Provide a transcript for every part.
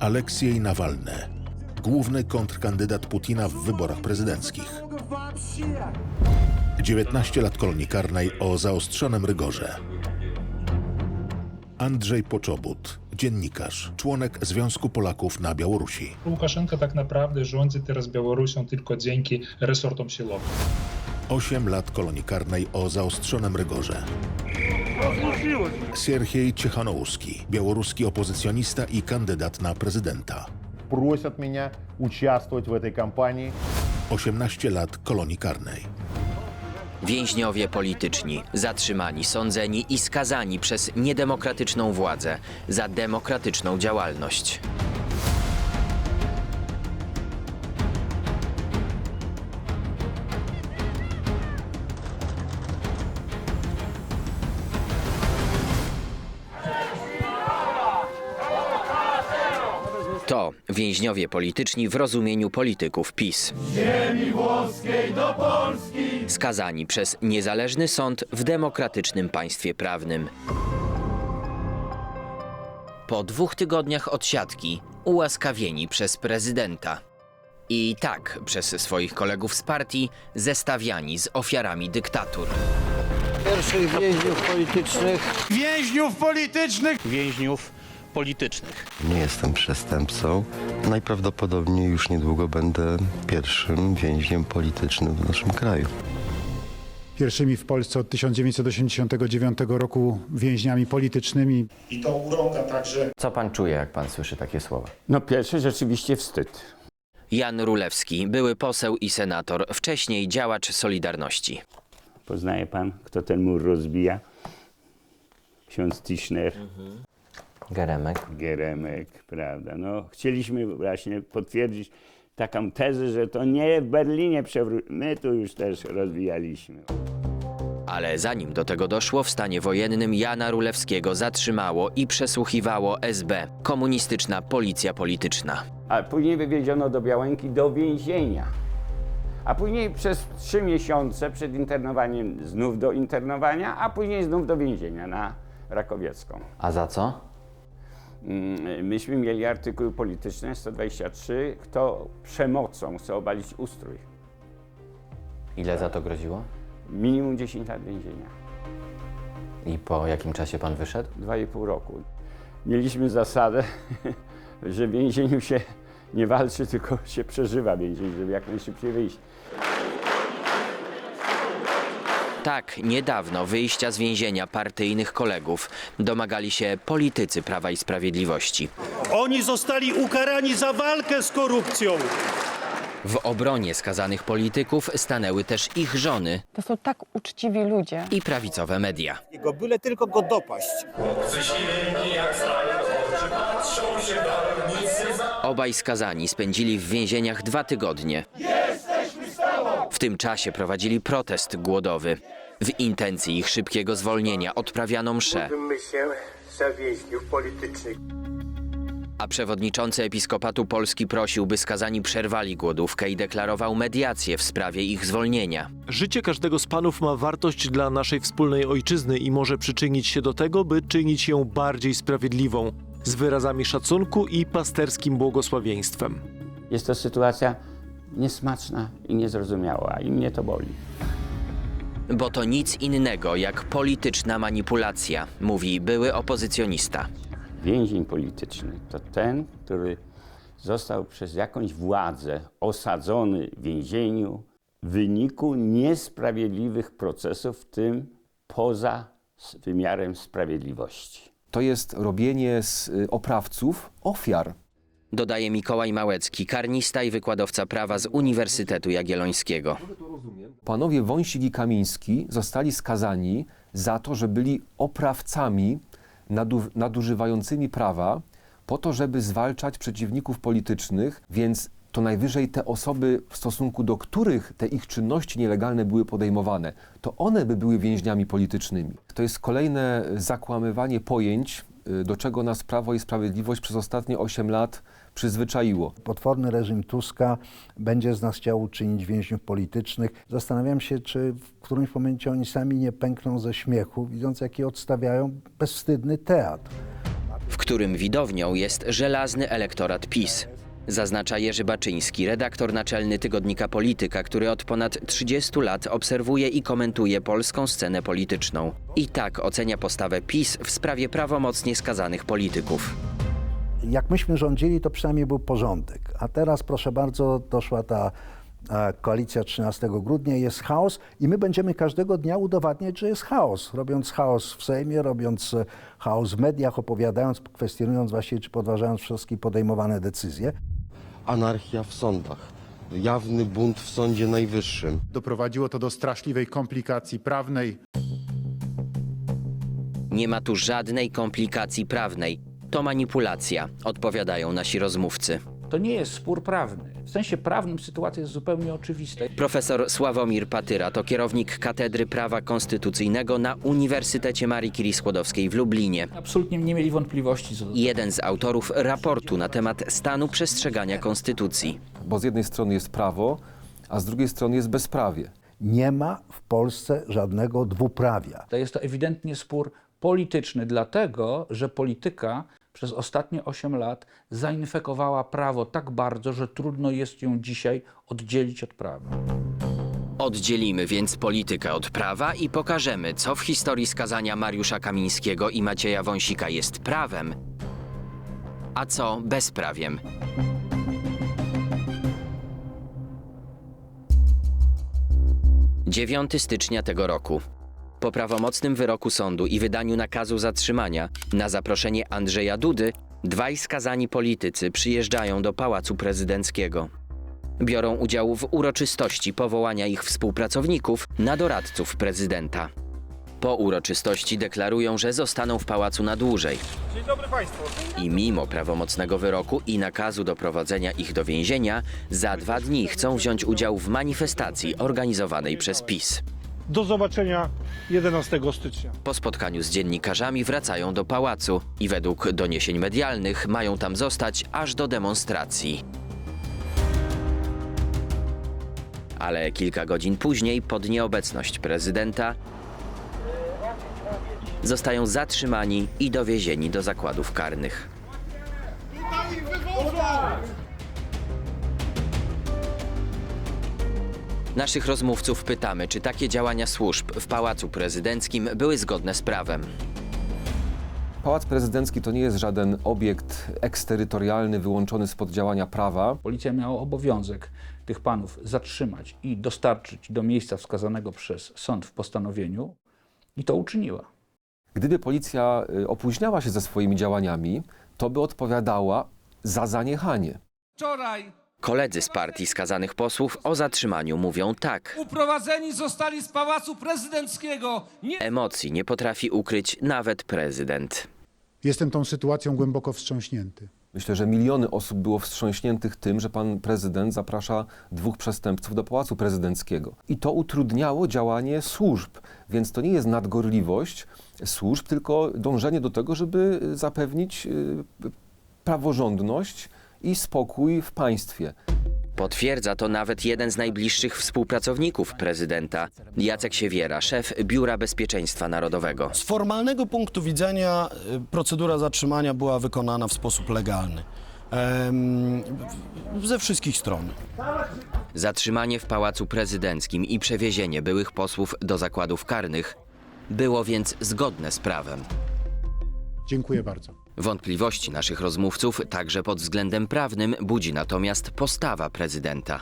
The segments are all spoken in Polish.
Aleksiej Nawalny, główny kontrkandydat Putina w wyborach prezydenckich. 19 lat kolonii karnej o zaostrzonym rygorze. Andrzej Poczobut, dziennikarz, członek Związku Polaków na Białorusi. Łukaszenka tak naprawdę rządzi teraz Białorusią tylko dzięki resortom siłowym. 8 lat kolonii karnej o zaostrzonym rygorze. Sierhiej Ciechanouski, białoruski opozycjonista i kandydat na prezydenta. просят меня участвовать в этой кампании. 18 lat kolonii karnej. Więźniowie polityczni, zatrzymani, sądzeni i skazani przez niedemokratyczną władzę za demokratyczną działalność. To więźniowie polityczni w rozumieniu polityków PiS. skazani przez niezależny sąd w demokratycznym państwie prawnym. Po dwóch tygodniach odsiadki ułaskawieni przez prezydenta. I tak przez swoich kolegów z partii zestawiani z ofiarami dyktatur. pierwszych więźniów politycznych. Więźniów politycznych! więźniów politycznych. Nie jestem przestępcą. Najprawdopodobniej już niedługo będę pierwszym więźniem politycznym w naszym kraju. Pierwszymi w Polsce od 1989 roku więźniami politycznymi. I to urąga także Co pan czuje, jak pan słyszy takie słowa? No pierwszy rzeczywiście wstyd. Jan Rulewski, były poseł i senator, wcześniej działacz Solidarności. Poznaje pan, kto ten mur rozbija? Ksiądz Tischner, Geremek. Geremek, prawda. No, chcieliśmy właśnie potwierdzić taką tezę, że to nie w Berlinie przewrót. My tu już też rozwijaliśmy. Ale zanim do tego doszło, w stanie wojennym Jana Rulewskiego zatrzymało i przesłuchiwało SB, komunistyczna policja polityczna. A później wywieziono do Białęki do więzienia. A później przez trzy miesiące przed internowaniem znów do internowania, a później znów do więzienia na Rakowiecką. A za co? Mm, Myśmy mieli artykuły polityczne 123, kto przemocą chce obalić ustrój. Ile za to groziło? Minimum 10 lat więzienia. I po jakim czasie pan wyszedł? Dwa i pół roku. Mieliśmy zasadę, że w więzieniu się nie walczy, tylko się przeżywa więzień, żeby jak najszybciej wyjść. Tak, niedawno wyjścia z więzienia partyjnych kolegów domagali się politycy Prawa i Sprawiedliwości. Oni zostali ukarani za walkę z korupcją. W obronie skazanych polityków stanęły też ich żony To są tak uczciwi ludzie. i prawicowe media. Jego byle tylko go dopaść. Obaj skazani spędzili w więzieniach dwa tygodnie. W tym czasie prowadzili protest głodowy. W intencji ich szybkiego zwolnienia odprawiano się za więźniów politycznych. a przewodniczący Episkopatu Polski prosił, by skazani przerwali głodówkę i deklarował mediację w sprawie ich zwolnienia. Życie każdego z panów ma wartość dla naszej wspólnej ojczyzny i może przyczynić się do tego, by czynić ją bardziej sprawiedliwą, z wyrazami szacunku i pasterskim błogosławieństwem. Jest to sytuacja niesmaczna i niezrozumiała i mnie to boli. Bo to nic innego jak polityczna manipulacja, mówi były opozycjonista. Więzień polityczny to ten, który został przez jakąś władzę osadzony w więzieniu w wyniku niesprawiedliwych procesów, w tym poza wymiarem sprawiedliwości. To jest robienie z y, oprawców ofiar. Dodaje Mikołaj Małecki, karnista i wykładowca prawa z Uniwersytetu Jagiellońskiego. Panowie Wąsik i Kamiński zostali skazani za to, że byli oprawcami nadu- nadużywającymi prawa po to, żeby zwalczać przeciwników politycznych, więc to najwyżej te osoby, w stosunku do których te ich czynności nielegalne były podejmowane, to one by były więźniami politycznymi. To jest kolejne zakłamywanie pojęć y, do czego nas Prawo i Sprawiedliwość przez ostatnie 8 lat przyzwyczaiło. Potworny reżim Tuska będzie z nas chciał uczynić więźniów politycznych. Zastanawiam się, czy w którymś momencie oni sami nie pękną ze śmiechu, widząc jaki odstawiają bezwstydny teatr. w którym widownią jest żelazny elektorat PiS. Zaznacza Jerzy Baczyński, redaktor naczelny tygodnika Polityka, który od ponad 30 lat obserwuje i komentuje polską scenę polityczną. I tak ocenia postawę PiS w sprawie prawomocnie skazanych polityków. Jak myśmy rządzili, to przynajmniej był porządek. A teraz, proszę bardzo, doszła ta e, koalicja 13 grudnia, jest chaos i my będziemy każdego dnia udowadniać, że jest chaos. Robiąc chaos w Sejmie, robiąc e, chaos w mediach, opowiadając, kwestionując właściwie czy podważając wszystkie podejmowane decyzje. Anarchia w sądach. Jawny bunt w Sądzie Najwyższym. Doprowadziło to do straszliwej komplikacji prawnej. Nie ma tu żadnej komplikacji prawnej. To manipulacja, odpowiadają nasi rozmówcy. To nie jest spór prawny. W sensie prawnym sytuacja jest zupełnie oczywista. Profesor Sławomir Patyra to kierownik Katedry Prawa Konstytucyjnego na Uniwersytecie Marii Curie Skłodowskiej w Lublinie. Absolutnie nie mieli wątpliwości co do Jeden z autorów raportu na temat stanu przestrzegania konstytucji. Bo z jednej strony jest prawo, a z drugiej strony jest bezprawie. Nie ma w Polsce żadnego dwuprawia. To jest to ewidentnie spór polityczny, dlatego że polityka przez ostatnie 8 lat zainfekowała prawo tak bardzo, że trudno jest ją dzisiaj oddzielić od prawa. Oddzielimy więc politykę od prawa i pokażemy, co w historii skazania Mariusza Kamińskiego i Macieja Wąsika jest prawem, a co bezprawiem. Dziewiąty stycznia tego roku. Po prawomocnym wyroku sądu i wydaniu nakazu zatrzymania na zaproszenie Andrzeja Dudy, dwaj skazani politycy przyjeżdżają do Pałacu Prezydenckiego. Biorą udział w uroczystości powołania ich współpracowników na doradców prezydenta. Po uroczystości deklarują, że zostaną w pałacu na dłużej. Dzień dobry Państwu. I mimo prawomocnego wyroku i nakazu doprowadzenia ich do więzienia, za dwa dni chcą wziąć udział w manifestacji organizowanej przez PiS. Do zobaczenia 11 stycznia. Po spotkaniu z dziennikarzami wracają do pałacu i według doniesień medialnych mają tam zostać aż do demonstracji. Ale kilka godzin później, pod nieobecność prezydenta, zostają zatrzymani i dowiezieni do zakładów karnych. Naszych rozmówców pytamy, czy takie działania służb w Pałacu Prezydenckim były zgodne z prawem. Pałac Prezydencki to nie jest żaden obiekt eksterytorialny wyłączony spod działania prawa. Policja miała obowiązek tych panów zatrzymać i dostarczyć do miejsca wskazanego przez sąd w postanowieniu i to uczyniła. Gdyby policja y, opóźniała się ze swoimi działaniami, to by odpowiadała za zaniechanie. Wczoraj Koledzy z partii skazanych posłów o zatrzymaniu mówią tak. uprowadzeni zostali z Pałacu Prezydenckiego. Nie Emocji nie potrafi ukryć nawet prezydent. Jestem tą sytuacją głęboko wstrząśnięty. Myślę, że miliony osób było wstrząśniętych tym, że pan prezydent zaprasza dwóch przestępców do Pałacu Prezydenckiego. I to utrudniało działanie służb, więc to nie jest nadgorliwość służb, tylko dążenie do tego, żeby zapewnić y, praworządność i spokój w państwie. Potwierdza to nawet jeden z najbliższych współpracowników prezydenta, Jacek Siewiera, szef Biura Bezpieczeństwa Narodowego. Z formalnego punktu widzenia y, procedura zatrzymania była wykonana w sposób legalny. W- ze wszystkich stron. Zatrzymanie w Pałacu Prezydenckim i przewiezienie byłych posłów do zakładów karnych było więc zgodne z prawem. Dziękuję bardzo. Wątpliwości naszych rozmówców, także pod względem prawnym, budzi natomiast postawa prezydenta.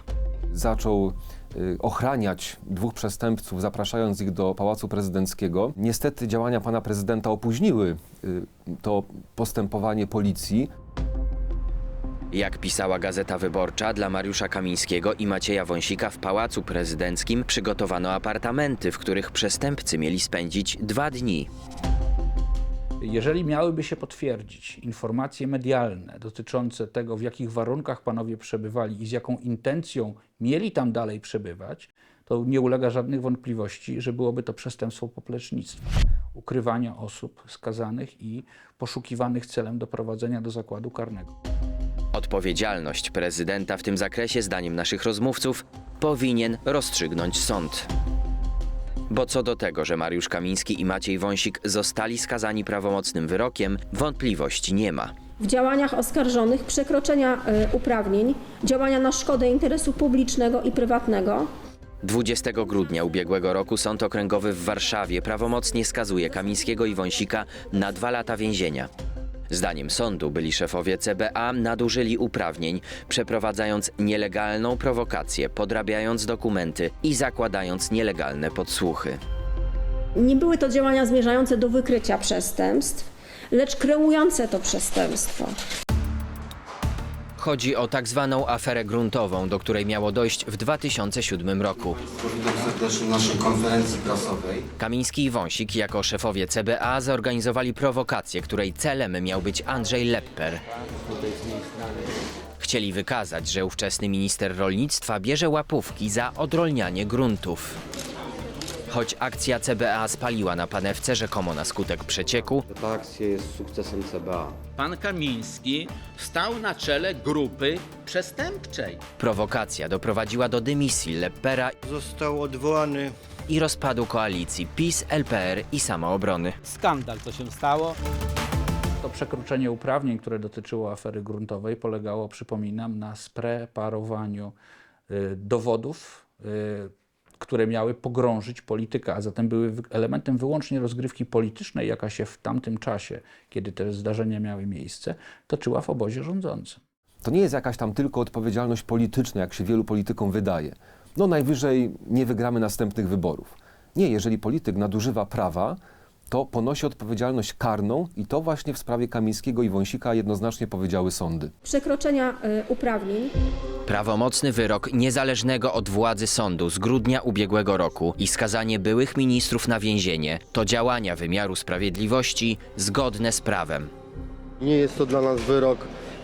Zaczął y, ochraniać dwóch przestępców, zapraszając ich do Pałacu Prezydenckiego. Niestety działania pana prezydenta opóźniły y, to postępowanie policji. Jak pisała Gazeta Wyborcza, dla Mariusza Kamińskiego i Macieja Wąsika w Pałacu Prezydenckim przygotowano apartamenty, w których przestępcy mieli spędzić dwa dni. Jeżeli miałyby się potwierdzić informacje medialne dotyczące tego, w jakich warunkach panowie przebywali i z jaką intencją mieli tam dalej przebywać, to nie ulega żadnych wątpliwości, że byłoby to przestępstwo poplecznictwa, ukrywania osób skazanych i poszukiwanych celem doprowadzenia do zakładu karnego. Odpowiedzialność prezydenta w tym zakresie, zdaniem naszych rozmówców, powinien rozstrzygnąć sąd. Bo co do tego, że Mariusz Kamiński i Maciej Wąsik zostali skazani prawomocnym wyrokiem, wątpliwości nie ma. w działaniach oskarżonych przekroczenia y, uprawnień, działania na szkodę interesu publicznego i prywatnego, 20 grudnia ubiegłego roku Sąd Okręgowy w Warszawie prawomocnie skazuje Kamińskiego i Wąsika na dwa lata więzienia. Zdaniem sądu byli szefowie CBA nadużyli uprawnień, przeprowadzając nielegalną prowokację, podrabiając dokumenty i zakładając nielegalne podsłuchy. nie były to działania zmierzające do wykrycia przestępstw, lecz kreujące to przestępstwo. Chodzi o tak zwaną aferę gruntową, do której miało dojść w 2007 roku. Witam serdecznie na naszej konferencji prasowej. Kamiński i Wąsik jako szefowie CBA zorganizowali prowokację, której celem miał być Andrzej Lepper. Chcieli wykazać, że ówczesny minister rolnictwa bierze łapówki za odrolnianie gruntów. Choć akcja CBA spaliła na panewce rzekomo na skutek przecieku, Ta akcja jest sukcesem CBA. Pan Kamiński stał na czele grupy przestępczej. prowokacja doprowadziła do dymisji Leppera Został odwołany. i rozpadu koalicji PiS, LPR i Samoobrony. Skandal to się stało. To przekroczenie uprawnień, które dotyczyło afery gruntowej, polegało, przypominam, na spreparowaniu y, dowodów, y, które miały pogrążyć polityka, a zatem były elementem wyłącznie rozgrywki politycznej, jaka się w tamtym czasie, kiedy te zdarzenia miały miejsce, toczyła w obozie rządzącym. To nie jest jakaś tam tylko odpowiedzialność polityczna, jak się wielu politykom wydaje. No najwyżej nie wygramy następnych wyborów. Nie, jeżeli polityk nadużywa prawa, to ponosi odpowiedzialność karną i to właśnie w sprawie Kamińskiego i Wąsika jednoznacznie powiedziały sądy. Przekroczenia y, uprawnień, Prawomocny wyrok niezależnego od władzy sądu z grudnia ubiegłego roku i skazanie byłych ministrów na więzienie to działania wymiaru sprawiedliwości zgodne z prawem. Nie jest to dla nas wyrok.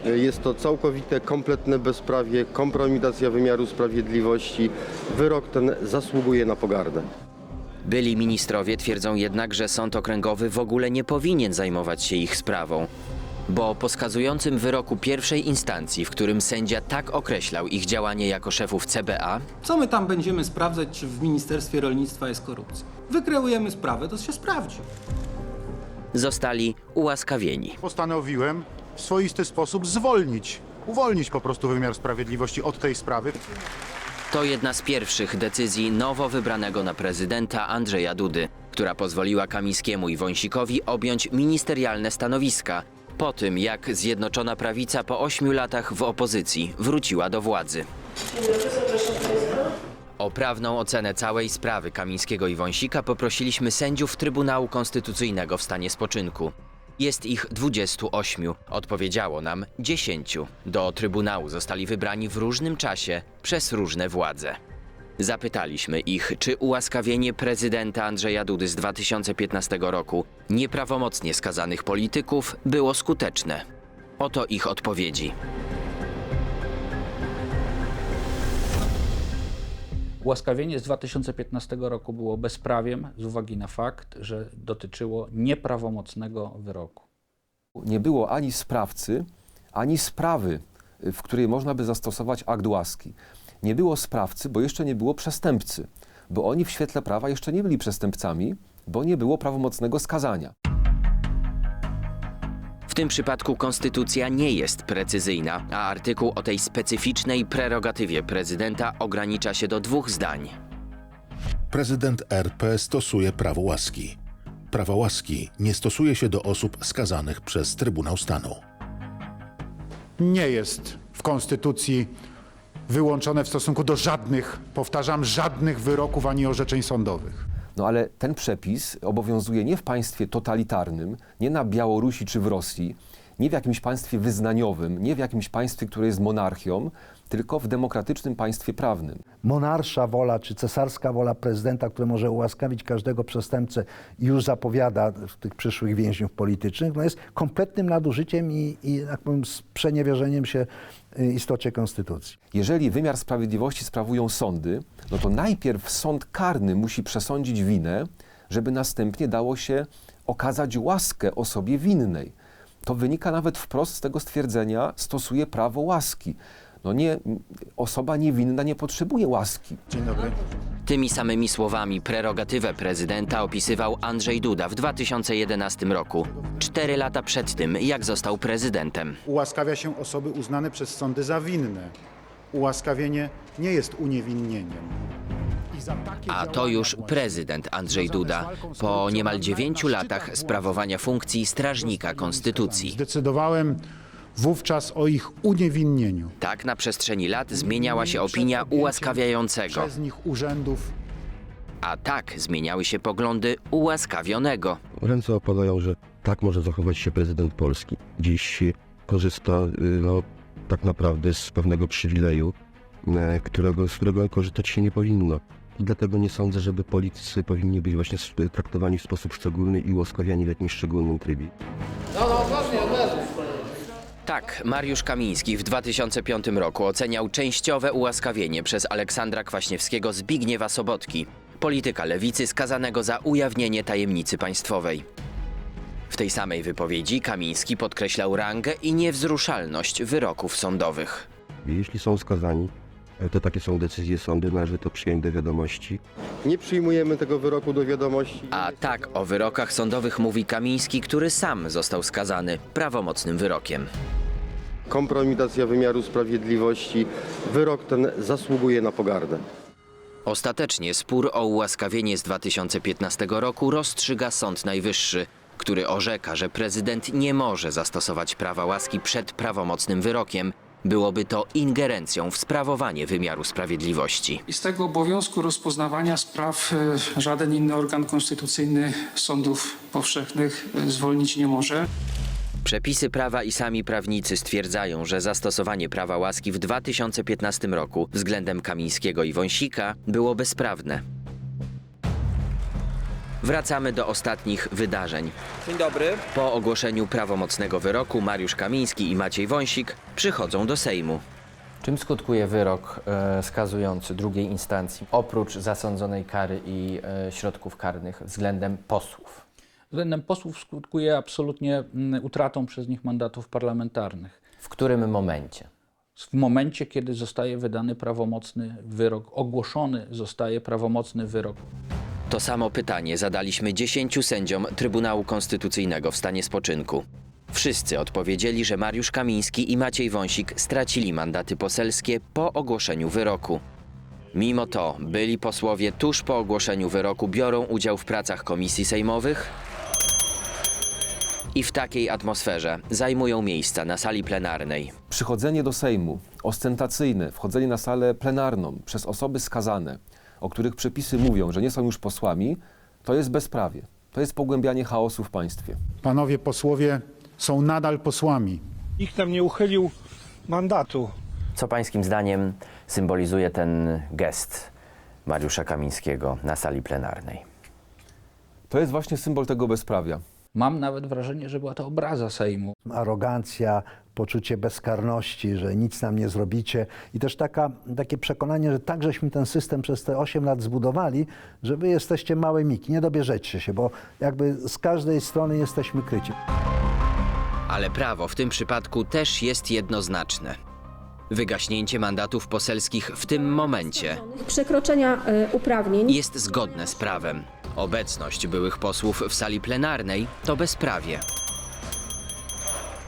Jest to całkowite, kompletne bezprawie, kompromitacja wymiaru sprawiedliwości. Wyrok ten zasługuje na pogardę. Byli ministrowie twierdzą jednak, że sąd okręgowy w ogóle nie powinien zajmować się ich sprawą. Bo po skazującym wyroku pierwszej instancji, w którym sędzia tak określał ich działanie jako szefów CBA, Co my tam będziemy sprawdzać, czy w Ministerstwie Rolnictwa jest korupcja? Wykreujemy sprawę, to się sprawdzi. zostali ułaskawieni. Postanowiłem w swoisty sposób zwolnić, uwolnić po prostu wymiar sprawiedliwości od tej sprawy. To jedna z pierwszych decyzji nowo wybranego na prezydenta Andrzeja Dudy, która pozwoliła Kamińskiemu i Wąsikowi objąć ministerialne stanowiska po tym, jak Zjednoczona Prawica po ośmiu latach w opozycji wróciła do władzy. O prawną ocenę całej sprawy Kamińskiego i Wąsika poprosiliśmy sędziów Trybunału Konstytucyjnego w stanie spoczynku. Jest ich 28, odpowiedziało nam 10. Do Trybunału zostali wybrani w różnym czasie przez różne władze. Zapytaliśmy ich, czy ułaskawienie prezydenta Andrzeja Dudy z 2015 roku nieprawomocnie skazanych polityków było skuteczne. Oto ich odpowiedzi. Ułaskawienie z 2015 roku było bezprawiem z uwagi na fakt, że dotyczyło nieprawomocnego wyroku. Nie było ani sprawcy, ani sprawy, w której można by zastosować akt łaski. Nie było sprawcy, bo jeszcze nie było przestępcy, bo oni w świetle prawa jeszcze nie byli przestępcami, bo nie było prawomocnego skazania. W tym przypadku konstytucja nie jest precyzyjna, a artykuł o tej specyficznej prerogatywie prezydenta ogranicza się do dwóch zdań. Prezydent RP stosuje prawo łaski. Prawa łaski nie stosuje się do osób skazanych przez Trybunał Stanu. Nie jest w Konstytucji wyłączone w stosunku do żadnych, powtarzam, żadnych wyroków ani orzeczeń sądowych. No ale ten przepis obowiązuje nie w państwie totalitarnym, nie na Białorusi czy w Rosji, nie w jakimś państwie wyznaniowym, nie w jakimś państwie, które jest monarchią, tylko w demokratycznym państwie prawnym. Monarsza wola czy cesarska wola prezydenta, który może ułaskawić każdego przestępcę i już zapowiada tych przyszłych więźniów politycznych, no jest kompletnym nadużyciem i, i tak powiem, sprzeniewierzeniem się istocie konstytucji. Jeżeli wymiar sprawiedliwości sprawują sądy, no to najpierw sąd karny musi przesądzić winę, żeby następnie dało się okazać łaskę osobie winnej. To wynika nawet wprost z tego stwierdzenia, stosuje prawo łaski. No nie, osoba niewinna nie potrzebuje łaski. Dzień dobry. Tymi samymi słowami prerogatywę prezydenta opisywał Andrzej Duda w 2011 roku, cztery lata przed tym, jak został prezydentem. Ułaskawia się osoby uznane przez sądy za winne. Ułaskawienie nie jest uniewinnieniem. A to już prezydent Andrzej Duda po niemal dziewięciu latach sprawowania funkcji strażnika konstytucji. Zdecydowałem wówczas o ich uniewinnieniu. Tak na przestrzeni lat zmieniała się opinia ułaskawiającego, Przez nich urzędów a tak zmieniały się poglądy ułaskawionego. Ręce opadają, że tak może zachować się prezydent Polski. Dziś korzysta y, no, tak naprawdę z pewnego przywileju, e, którego, z którego korzystać się nie powinno. I dlatego nie sądzę, żeby politycy powinni być właśnie s- traktowani w sposób szczególny i ułaskawiani w jakimś szczególnym trybie. Tak, Mariusz Kamiński w 2005 roku oceniał częściowe ułaskawienie przez Aleksandra Kwaśniewskiego Zbigniewa Sobotki, polityka lewicy skazanego za ujawnienie tajemnicy państwowej. W tej samej wypowiedzi Kamiński podkreślał rangę i niewzruszalność wyroków sądowych. Jeśli są skazani, to takie są decyzje sądu, należy to przyjąć do wiadomości. Nie przyjmujemy tego wyroku do wiadomości. A tak o wyrokach sądowych mówi Kamiński, który sam został skazany prawomocnym wyrokiem. Kompromitacja wymiaru sprawiedliwości. Wyrok ten zasługuje na pogardę. Ostatecznie spór o ułaskawienie z 2015 roku rozstrzyga Sąd Najwyższy, który orzeka, że prezydent nie może zastosować prawa łaski przed prawomocnym wyrokiem. Byłoby to ingerencją w sprawowanie wymiaru sprawiedliwości. I z tego obowiązku rozpoznawania spraw e, żaden inny organ konstytucyjny sądów powszechnych e, zwolnić nie może. Przepisy prawa i sami prawnicy stwierdzają, że zastosowanie prawa łaski w 2015 roku względem Kamińskiego i Wąsika było bezprawne. Wracamy do ostatnich wydarzeń. Dzień dobry. Po ogłoszeniu prawomocnego wyroku Mariusz Kamiński i Maciej Wąsik przychodzą do Sejmu. Czym skutkuje wyrok e, skazujący drugiej instancji, oprócz zasądzonej kary i e, środków karnych względem posłów? Względem posłów skutkuje absolutnie mm, utratą przez nich mandatów parlamentarnych. W którym momencie? W momencie, kiedy zostaje wydany prawomocny wyrok, ogłoszony zostaje prawomocny wyrok. To samo pytanie zadaliśmy 10 sędziom Trybunału Konstytucyjnego w stanie spoczynku. Wszyscy odpowiedzieli, że Mariusz Kamiński i Maciej Wąsik stracili mandaty poselskie po ogłoszeniu wyroku. Mimo to byli posłowie tuż po ogłoszeniu wyroku biorą udział w pracach komisji sejmowych i w takiej atmosferze zajmują miejsca na sali plenarnej. Przychodzenie do Sejmu, ostentacyjne wchodzenie na salę plenarną przez osoby skazane, o których przepisy mówią, że nie są już posłami, to jest bezprawie. To jest pogłębianie chaosu w państwie. panowie posłowie są nadal posłami. Nikt nam nie uchylił mandatu. Co pańskim zdaniem symbolizuje ten gest Mariusza Kamińskiego na sali plenarnej? To jest właśnie symbol tego bezprawia. Mam nawet wrażenie, że była to obraza Sejmu. Arogancja, poczucie bezkarności, że nic nam nie zrobicie i też taka, takie przekonanie, że tak żeśmy ten system przez te 8 lat zbudowali, że wy jesteście małe miki, nie dobierzecie się, bo jakby z każdej strony jesteśmy kryci. Ale prawo w tym przypadku też jest jednoznaczne. Wygaśnięcie mandatów poselskich w tym momencie Przekroczenia e, uprawnień. jest zgodne z prawem. Obecność byłych posłów w sali plenarnej to bezprawie.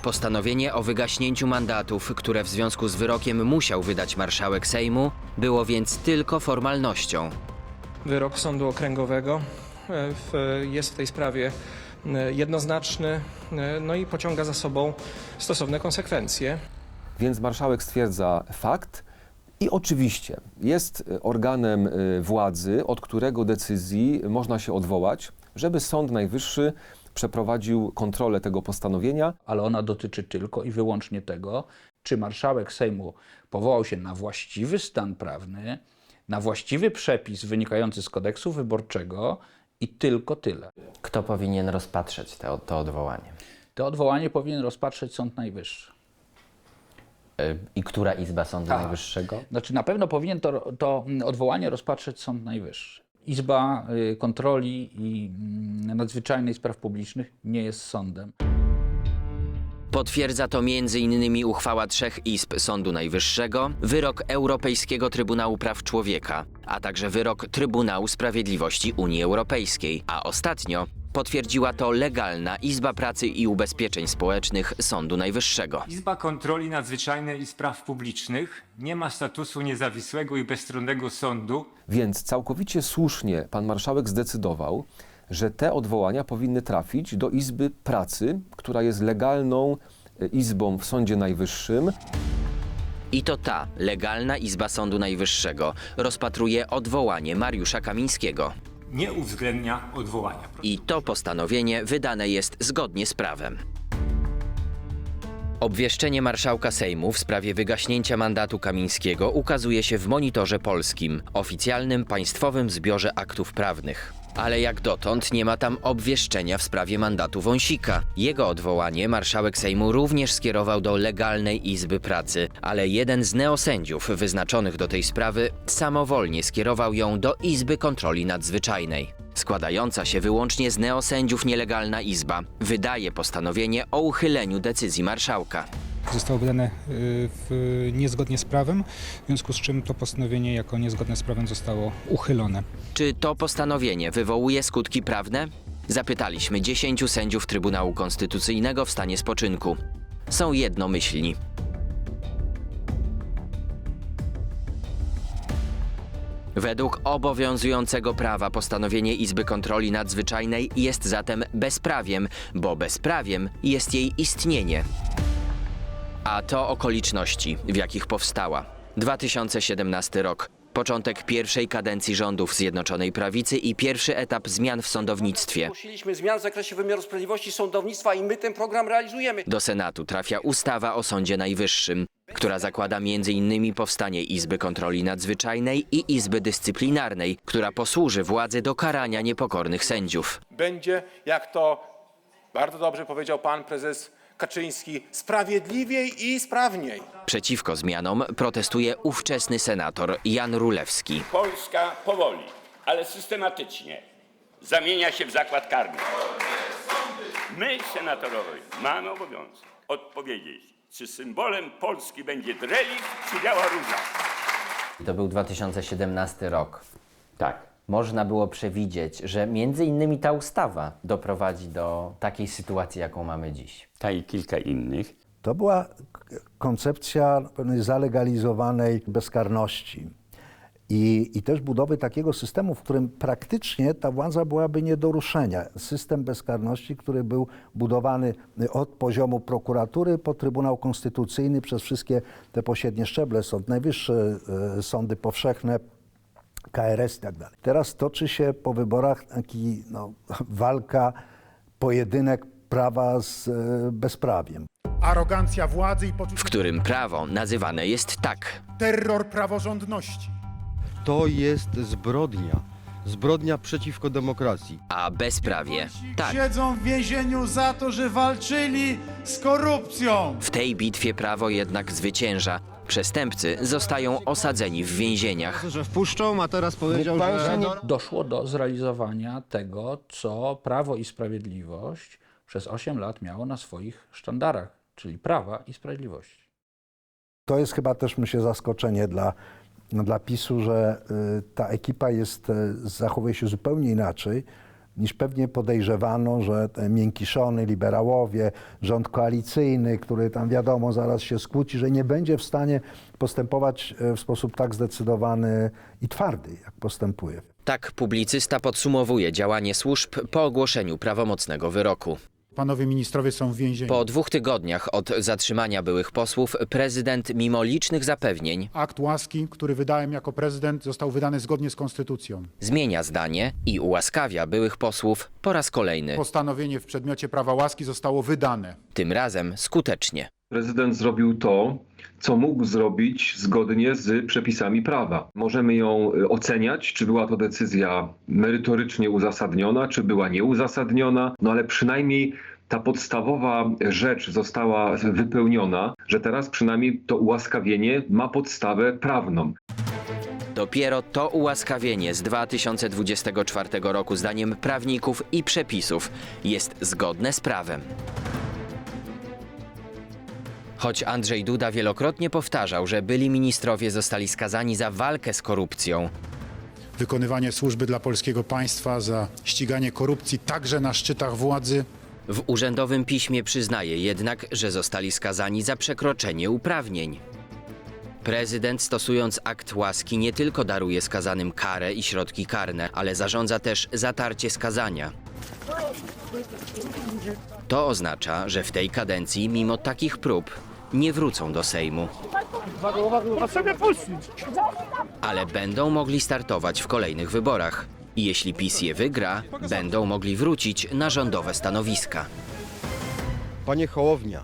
Postanowienie o wygaśnięciu mandatów, które w związku z wyrokiem musiał wydać marszałek Sejmu, było więc tylko formalnością. Wyrok Sądu Okręgowego e, w, jest w tej sprawie e, jednoznaczny, e, no i pociąga za sobą stosowne konsekwencje. Więc marszałek stwierdza fakt i oczywiście jest y, organem y, władzy, od którego decyzji można się odwołać, żeby Sąd Najwyższy przeprowadził kontrolę tego postanowienia. Ale ona dotyczy tylko i wyłącznie tego, czy marszałek Sejmu powołał się na właściwy stan prawny, na właściwy przepis wynikający z kodeksu wyborczego i tylko tyle. Kto powinien rozpatrzeć te, to odwołanie? To odwołanie powinien rozpatrzeć Sąd Najwyższy. Y, I która izba Sądu Tak. Najwyższego? Znaczy na pewno powinien to, to odwołanie rozpatrzeć Sąd Najwyższy. Izba y, Kontroli i mm, Nadzwyczajnej Spraw Publicznych nie jest sądem. Potwierdza to m.in. uchwała trzech izb Sądu Najwyższego, wyrok Europejskiego Trybunału Praw Człowieka, a także wyrok Trybunału Sprawiedliwości Unii Europejskiej, a ostatnio potwierdziła to legalna Izba Pracy i Ubezpieczeń Społecznych Sądu Najwyższego. Izba Kontroli Nadzwyczajnej i Spraw Publicznych nie ma statusu niezawisłego i bezstronnego sądu. Więc całkowicie słusznie pan marszałek zdecydował, że te odwołania powinny trafić do Izby Pracy, która jest legalną e, izbą w Sądzie Najwyższym. I to ta legalna Izba Sądu Najwyższego rozpatruje odwołanie Mariusza Kamińskiego. Nie uwzględnia odwołania. I to postanowienie wydane jest zgodnie z prawem. Obwieszczenie marszałka Sejmu w sprawie wygaśnięcia mandatu Kamińskiego ukazuje się w Monitorze Polskim, oficjalnym państwowym zbiorze aktów prawnych. Ale jak dotąd nie ma tam obwieszczenia w sprawie mandatu Wąsika. Jego odwołanie marszałek Sejmu również skierował do legalnej Izby Pracy, ale jeden z neosędziów wyznaczonych do tej sprawy samowolnie skierował ją do Izby Kontroli Nadzwyczajnej. Składająca się wyłącznie z neosędziów nielegalna izba wydaje postanowienie o uchyleniu decyzji marszałka. Zostało wydane y, w, niezgodnie z prawem, w związku z czym to postanowienie jako niezgodne z prawem zostało uchylone. Czy to postanowienie wywołuje skutki prawne? Zapytaliśmy 10 sędziów Trybunału Konstytucyjnego w stanie spoczynku. Są jednomyślni. Według obowiązującego prawa postanowienie Izby Kontroli Nadzwyczajnej jest zatem bezprawiem, bo bezprawiem jest jej istnienie. A to okoliczności, w jakich powstała. 2017 rok. Początek pierwszej kadencji rządów Zjednoczonej Prawicy i pierwszy etap zmian w sądownictwie. Zgłosiliśmy zmian w zakresie wymiaru sprawiedliwości i sądownictwa i my ten program realizujemy. Do Senatu trafia ustawa o Sądzie Najwyższym, która zakłada m.in. powstanie Izby Kontroli Nadzwyczajnej i Izby Dyscyplinarnej, która posłuży władzy do karania niepokornych sędziów. będzie, jak to bardzo dobrze powiedział pan prezes Kaczyński, sprawiedliwiej i sprawniej. Przeciwko zmianom protestuje ówczesny senator Jan Rulewski. Polska powoli, ale systematycznie zamienia się w zakład karny. My, senatorowie, mamy obowiązek odpowiedzieć, czy symbolem Polski będzie drelik, czy biała róża. To był 2017 rok. Tak. Można było przewidzieć, że między innymi ta ustawa doprowadzi do takiej sytuacji, jaką mamy dziś. Ta i kilka innych. To była koncepcja pewnej zalegalizowanej bezkarności. I, I też budowy takiego systemu, w którym praktycznie ta władza byłaby nie do ruszenia. System bezkarności, który był budowany od poziomu prokuratury po Trybunał Konstytucyjny przez wszystkie te pośrednie szczeble, Sąd Najwyższy, y, sądy powszechne, KRS i tak dalej. Teraz toczy się po wyborach taki no, walka, pojedynek prawa z e, bezprawiem. Arogancja władzy i poczucie w którym prawo nazywane jest tak. terror praworządności. To jest zbrodnia. Zbrodnia przeciwko demokracji. A bezprawie tak. Siedzą w więzieniu za to, że walczyli z korupcją. W tej bitwie prawo jednak zwycięża. Przestępcy zostają osadzeni w więzieniach. Że wpuszczą, a teraz powiedział, że... Doszło do zrealizowania tego, co Prawo i Sprawiedliwość przez 8 lat miało na swoich sztandarach, czyli prawa i sprawiedliwości. To jest chyba też, myślę, zaskoczenie dla, dla PiSu, że y, ta ekipa jest, y, zachowuje się zupełnie inaczej niż pewnie podejrzewano, że te miękiszony, liberałowie, rząd koalicyjny, który tam wiadomo zaraz się skłóci, że nie będzie w stanie postępować y, w sposób tak zdecydowany i twardy, jak postępuje. Tak publicysta podsumowuje działanie służb po ogłoszeniu prawomocnego wyroku. Panowie ministrowie są w więzieniu. Po dwóch tygodniach od zatrzymania byłych posłów prezydent mimo licznych zapewnień Akt łaski, który wydałem jako prezydent, został wydany zgodnie z konstytucją. zmienia zdanie i ułaskawia byłych posłów po raz kolejny. Postanowienie w przedmiocie prawa łaski zostało wydane. Tym razem skutecznie. Prezydent zrobił to, co mógł zrobić zgodnie z przepisami prawa. Możemy ją y, oceniać, czy była to decyzja merytorycznie uzasadniona, czy była nieuzasadniona, no ale przynajmniej ta podstawowa rzecz została wypełniona, że teraz przynajmniej to ułaskawienie ma podstawę prawną. Dopiero to ułaskawienie z 2024 roku, zdaniem prawników i przepisów, jest zgodne z prawem. Choć Andrzej Duda wielokrotnie powtarzał, że byli ministrowie zostali skazani za walkę z korupcją, Wykonywanie służby dla polskiego państwa za ściganie korupcji także na szczytach władzy. w urzędowym piśmie przyznaje jednak, że zostali skazani za przekroczenie uprawnień. Prezydent stosując akt łaski nie tylko daruje skazanym karę i środki karne, ale zarządza też zatarcie skazania. To oznacza, że w tej kadencji, mimo takich prób, nie wrócą do Sejmu, ale będą mogli startować w kolejnych wyborach. I jeśli PiS je wygra, będą mogli wrócić na rządowe stanowiska. Panie Hołownia,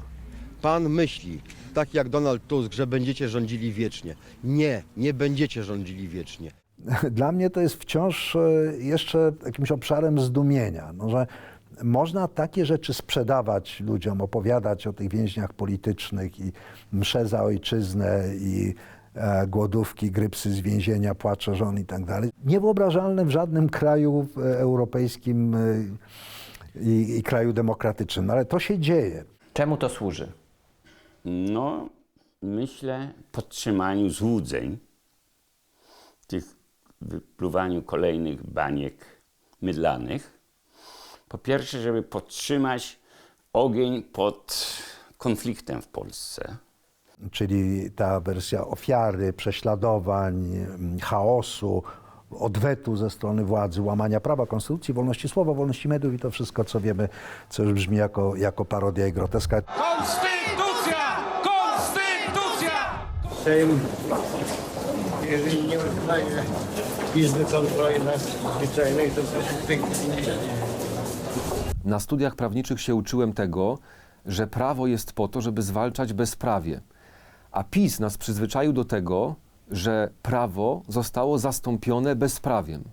pan myśli, tak jak Donald Tusk, że będziecie rządzili wiecznie. Nie, nie będziecie rządzili wiecznie. Dla mnie to jest wciąż e, jeszcze jakimś obszarem zdumienia, no, że można takie rzeczy sprzedawać ludziom, opowiadać o tych więźniach politycznych i msze za ojczyznę i e, głodówki, grypsy z więzienia, płacze żon i tak dalej. Niewyobrażalne w żadnym kraju e, europejskim e, i, i kraju demokratycznym, no, ale to się dzieje. Czemu to służy? No, myślę, podtrzymaniu złudzeń, tych wypluwaniu kolejnych baniek mydlanych. Po pierwsze, żeby podtrzymać ogień pod konfliktem w Polsce. czyli ta wersja ofiary, prześladowań, mm, chaosu, odwetu ze strony władzy, łamania prawa, konstytucji, wolności słowa, wolności mediów i to wszystko, co wiemy, co już brzmi jako, jako parodia i groteska. Konstytucja! Konstytucja! Sejm, jeżeli nie uznaje Izby Kontroli Nadzwyczajnej, to w nie Na studiach prawniczych się uczyłem tego, że prawo jest po to, żeby zwalczać bezprawie. A PiS nas przyzwyczaił do tego, że prawo zostało zastąpione bezprawiem.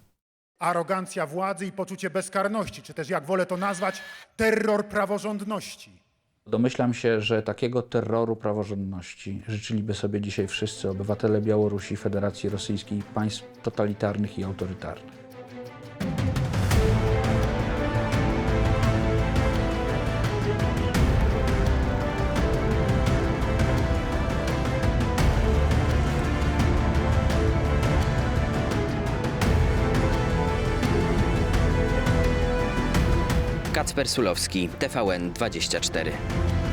Arogancja władzy i poczucie bezkarności, czy też jak wolę to nazwać, terror praworządności. Domyślam się, że takiego terroru praworządności życzyliby sobie dzisiaj wszyscy obywatele Białorusi, Federacji Rosyjskiej, państw totalitarnych i autorytarnych. Kacper Sulowski, TVN 24.